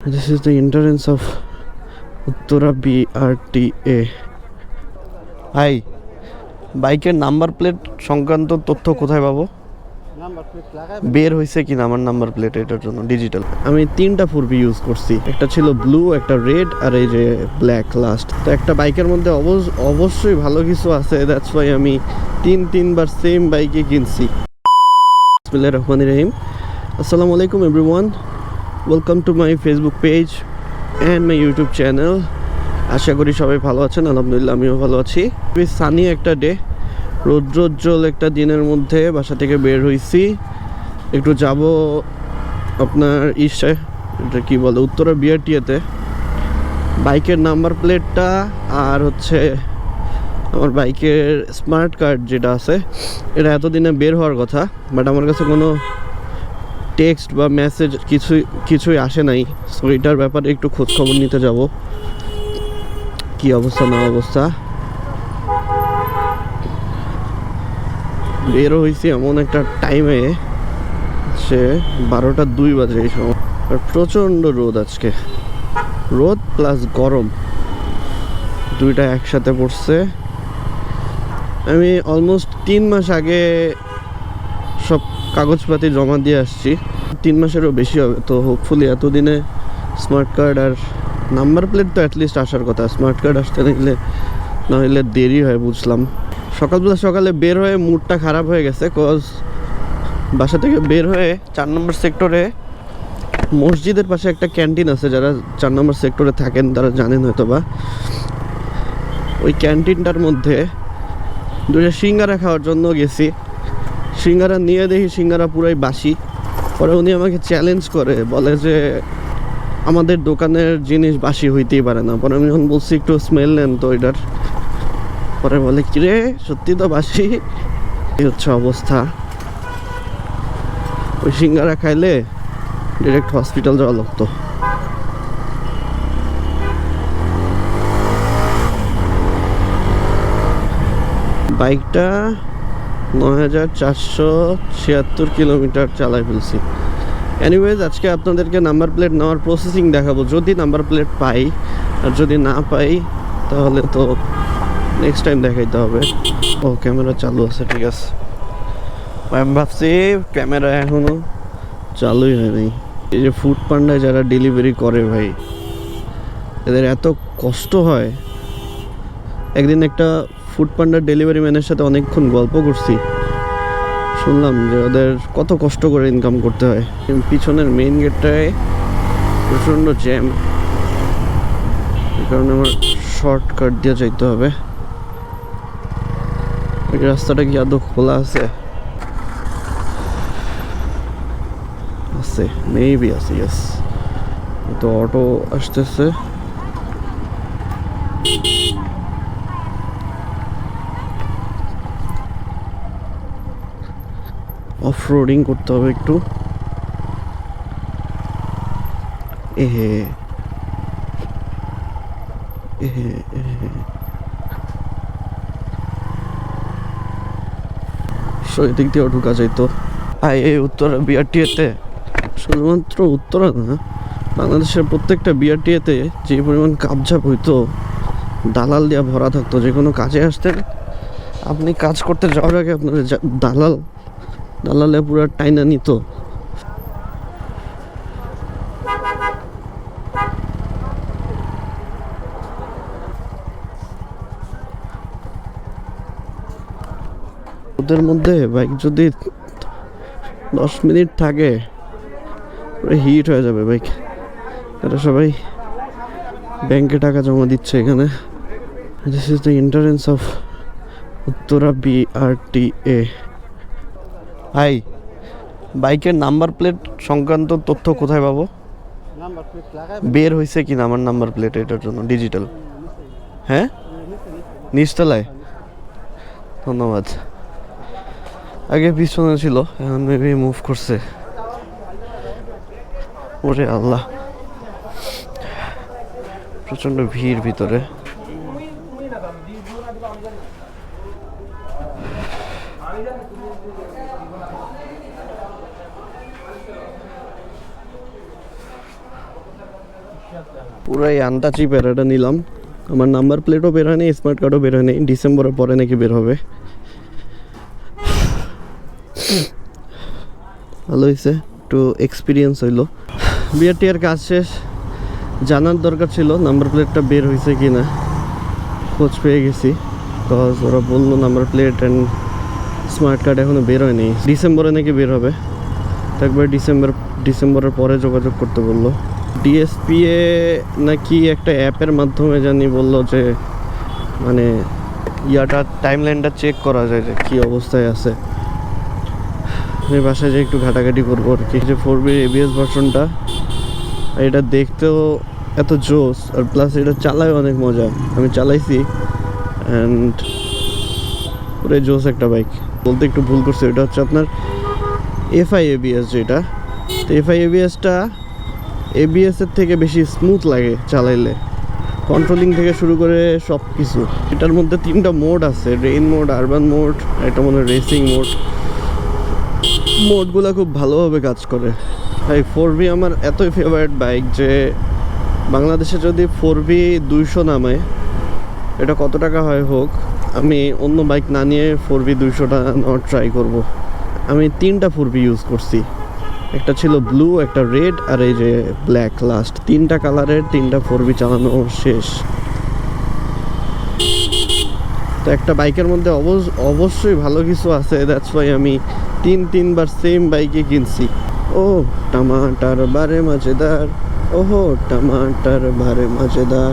This is the entrance of Uttara BRTA hi বাইকের number plate সংক্রান্ত তথ্য কোথায় পাবো? বের হয়েছে কিনা আমার নাম্বার প্লেট এটার জন্য ডিজিটাল আমি তিনটা ফুরবি ইউজ করছি। একটা ছিল ব্লু একটা রেড আর এই যে ব্ল্যাক লাস্ট তো একটা বাইকের মধ্যে অবশ- অবশ্যই ভালো কিছু আছে দ্যাটস ওয়াই আমি তিন তিনবার সেম বাইকে কিনছি। রহমানির রহিম। আসসালামু আলাইকুম everyone welcome to my Facebook page and my YouTube channel আশা করি সবাই ভালো আছেন, আলহামদুলিল্লাহ আমিও ভালো আছি। বেশ সানি একটা ডে রৌদ্রোজ্জ্বল একটা দিনের মধ্যে বাসা থেকে বের হয়েছি একটু যাব আপনার ইসে এটা কী বলে, উত্তরা বিআরটিএতে। বাইকের নাম্বার প্লেটটা আর হচ্ছে আমার বাইকের স্মার্ট কার্ড যেটা আছে, এটা এতদিনে বের হওয়ার কথা বাট আমার কাছে কোনো টেক্সট বা মেসেজ কিছুই কিছুই আসে নাই। সো এটার ব্যাপারে একটু খোঁজ খবর নিতে যাব। কি অবস্থা, না অবস্থা? বেরো হয়েছি এমন একটা টাইমে সে বারোটা দুই বাজে এই সময়। আর প্রচণ্ড রোদ আজকে। রোদ প্লাস গরম। দুইটা একসাথে পড়ছে। আমি অলমোস্ট তিন মাস আগে সব কাগজপাতি জমা দিয়ে আসছি। তিন মাসেরও বেশি হবে। তো হোপফুলি এতদিনে স্মার্ট কার্ড আর নাম্বার প্লেট তো অ্যাটলিস্ট আসার কথা। স্মার্ট কার্ড আসতে নিলে নইলে দেরি হয় বুঝলাম। সকালবেলা সকালে বের হয়ে মুডটা খারাপ হয়ে গেছে কজ বাসা থেকে বের হয়ে চার নম্বর সেক্টরে মসজিদের পাশে একটা ক্যান্টিন আছে। যারা চার নম্বর সেক্টরে থাকেন, তারা জানেন হয়তো বা ওই ক্যান্টিনটার মধ্যে দুটো সিঙ্গারা খাওয়ার জন্য গেছি। সিঙ্গারা নিয়ে দেখি, সিঙ্গারা পুরাই বাসি। পরে উনি আমাকে চ্যালেঞ্জ করে, বলে যে আমাদের দোকানের জিনিস বাসি হইতেই পারে না। পরে আমি যখন বলছি, একটু স্মেল নেন তো এটার। পরে বলে কিরে সত্যি তো বাসি? এই হচ্ছে অবস্থা। ওই সিঙ্গারা খাইলে ডিরেক্ট হসপিটাল যাওয়া লাগতো। বাইকটা নয় হাজার চারশো ছিয়াত্তর কিলোমিটার চালাই ফেলছি। এনিওয়েজ আজকে আপনাদেরকে নাম্বার প্লেট নেওয়ার প্রসেসিং দেখাবো। যদি নাম্বার প্লেট পাই, আর যদি না পাই, তাহলে তো নেক্সট টাইম দেখাইতে হবে। ও ক্যামেরা চালু আছে, ঠিক আছে। আমি ভাবছি ক্যামেরা এখনও চালুই হয়নি। এই যে ফুড পান্ডায় যারা ডেলিভারি করে ভাই, এদের এত কষ্ট হয়। একদিন একটা ফুড পান্ডার ডেলিভারি ম্যানের সাথে অনেকক্ষণ গল্প করছি। শুনলাম যে ওদের কত কষ্ট করে ইনকাম করতে হয়। পিছনের মেইন গেটটায় প্রচণ্ড জ্যাম এই কারণে আমার শর্টকাট দিয়ে যাইতে হবে। এই রাস্তাটা কি আদৌ খোলা আছে? আছে মেবি আছে ইয়েস তো অটো আসতেছে। অফ রোডিং করতে হবে একটু। এহে। এহে সো এদিক দিয়েও ঢুকা যাইতো আই, এই উত্তরা বিআরটিএতে। শুধুমাত্র উত্তরা না, বাংলাদেশের প্রত্যেকটা বিআরটিএতে যে পরিমাণ কাবঝাপ হইতো, দালাল দিয়া ভরা থাকতো, যে কোনো কাজে আসতেন, আপনি কাজ করতে যাওয়ার আগে আপনার দালাল দালালে পুরো টাইনা নিত। ওদের মধ্যে বাইক যদি দশ মিনিট থাকে হিট হয়ে যাবে বাইক তারা সবাই ব্যাংকে টাকা জমা দিচ্ছে এখানে। This is the entrance of Uttara BRTA hi বাইকের নাম্বার প্লেট সংক্রান্ত তথ্য কোথায় পাবো? বের হয়েছে কিনা আমার নাম্বার প্লেট এটার জন্য ডিজিটাল হ্যাঁ? নিচতলায়? ধন্যবাদ। আগে পিছনে ছিল এখন মেবি মুভ করছে। ওরে আল্লাহ। প্রচণ্ড ভিড় ভিতরে। পুরাই আন্তাচি প্যারাটা নিলাম। আমার নাম্বার প্লেটও বের হয়নি স্মার্ট কার্ডও বের হয়নি। ডিসেম্বরের পরে নাকি বের হবে। ভালো হয়েছে, একটু এক্সপিরিয়েন্স হইল। বিআরটি এর কাজ শেষ, জানার দরকার ছিল, নাম্বার প্লেটটা বের হয়েছে কি না খোঁজ পেয়ে গেছি কজ ওরা বলল number plate and smart card এখনও বের হয়নি। ডিসেম্বরে নাকি বের হবে। একবার ডিসেম্বর ডিসেম্বরের পরে যোগাযোগ করতে বলল। ডিএসপিএ নাকি একটা অ্যাপের মাধ্যমে জানি বলল যে মানে ইয়াটা টাইম লাইনটা চেক করা যায় যে কী অবস্থায় আছে। আমি বাসায় যে একটু ঘাটাঘাটি করব আর কি। যে ফোর বি এবিএস ভার্সনটা আর এটা দেখতেও এত জোস, আর প্লাস এটা চালায় অনেক মজা। আমি চালাইছি অ্যান্ড পুরো জোস একটা বাইক বলতে একটু ভুল করছে, এটা হচ্ছে আপনার এফআই এবিএস যেটা। তো এফআই এবিএসটা এবিএসের থেকে বেশি স্মুথ লাগে চালাইলে। কন্ট্রোলিং থেকে শুরু করে সব কিছু এটার মধ্যে তিনটা মোড আছে রেইন মোড আরবান মোড এটা মনে রেসিং মোড মোডগুলো খুব ভালোভাবে কাজ করে। তাই ফোর বি আমার এতই ফেভারিট বাইক যে বাংলাদেশে যদি ফোর বি দুইশো নামায়, এটা কত টাকা হয় হোক আমি অন্য বাইক না নিয়ে ফোর বি দুইশোটা নেওয়ার ট্রাই করব। আমি তিনটা ফোর বি ইউজ করছি। একটা ছিল ব্লু একটা রেড আর এই যে ব্ল্যাক লাস্ট তিনটা কালারের তিনটা ফোর বি চালানো শেষ। তো একটা বাইকের মধ্যে অবশ্যই ভালো কিছু আছে দ্যাটস ওয়াই আমি তিন, তিনবার সেম বাইকে কিনছি। ও, টমাটার বারে মাঝেদার ওহো, টমাটার বারে মাঝেদার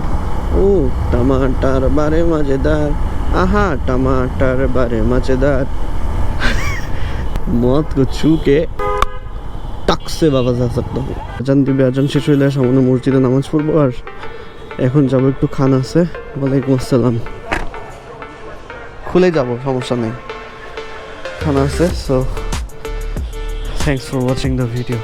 ও, টমাটার বারে মাঝেদার आहा टमाटर बारे मजेदार मौत को छू के টাক সে বাবা যা सकता हूँ আজান দিবে আজান শেষ হইলে সামনে মসজিদে নামাজ পড়বো আর এখন যাবো একটু খান আছে ওয়ালাইকুম আসসালাম খুলে যাব সমস্যা নেই খানা আছে so thanks for watching the video